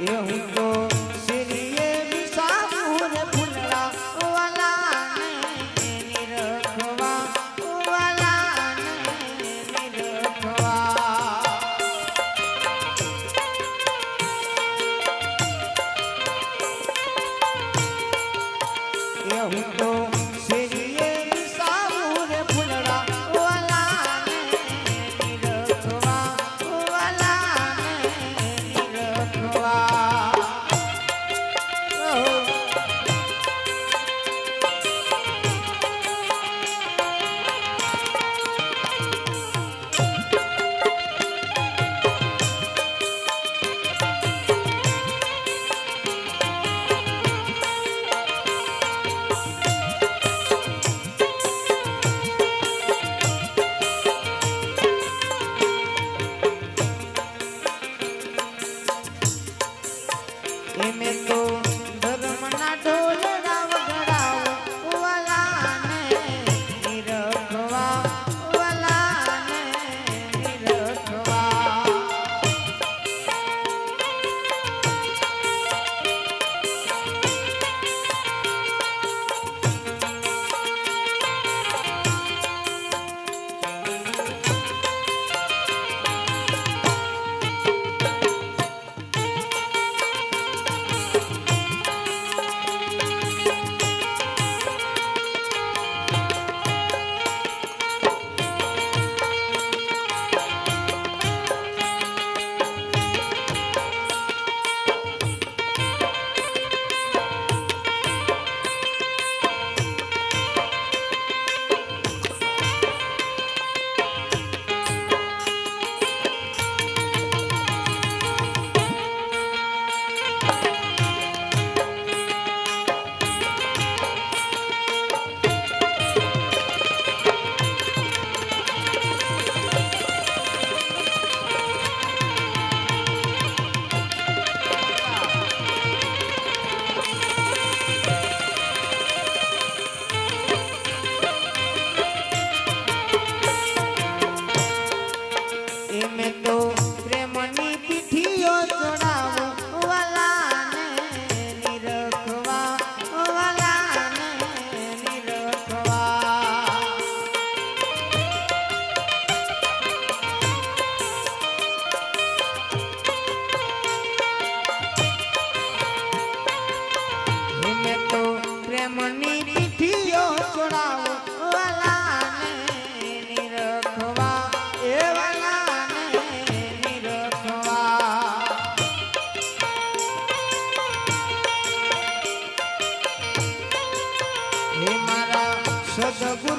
એ હું તો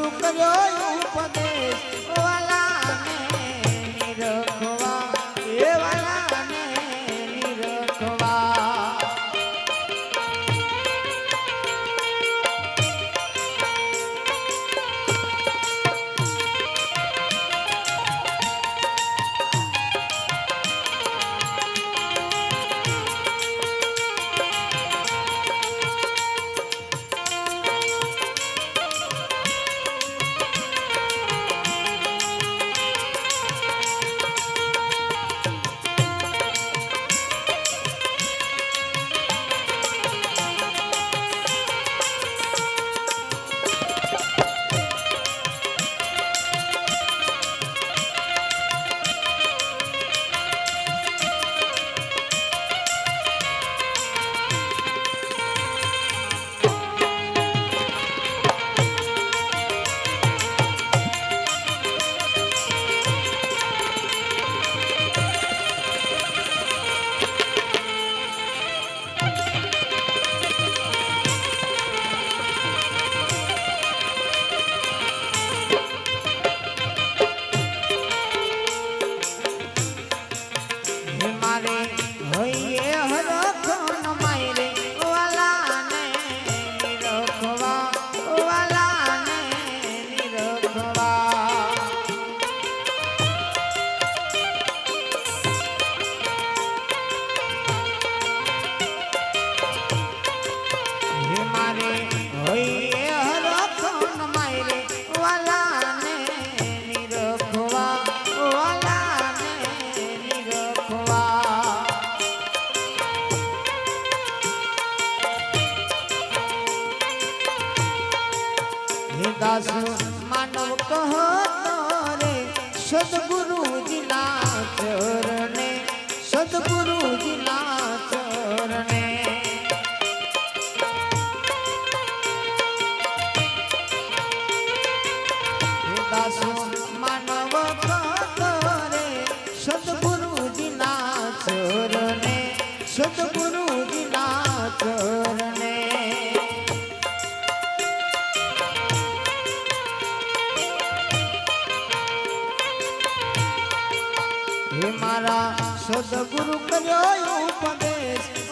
સદગુરુ કર્યો નિરખવા વાલાને દાસ માનવ કહો રે સદગુરુજીના ચરણે સદગુરુજીના ચરણે. દાસ હે મારા સદગુરુ કર્યો ઉપદેશ.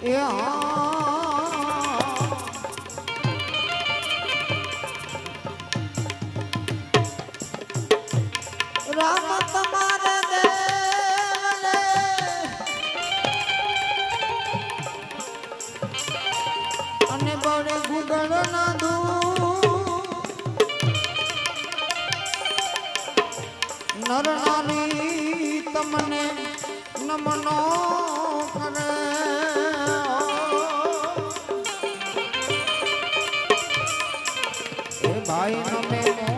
એ રામ તમારે અને બળે ગુગળ ના નર નારી તમને નમનો કરે. ભાઈ નો મોટા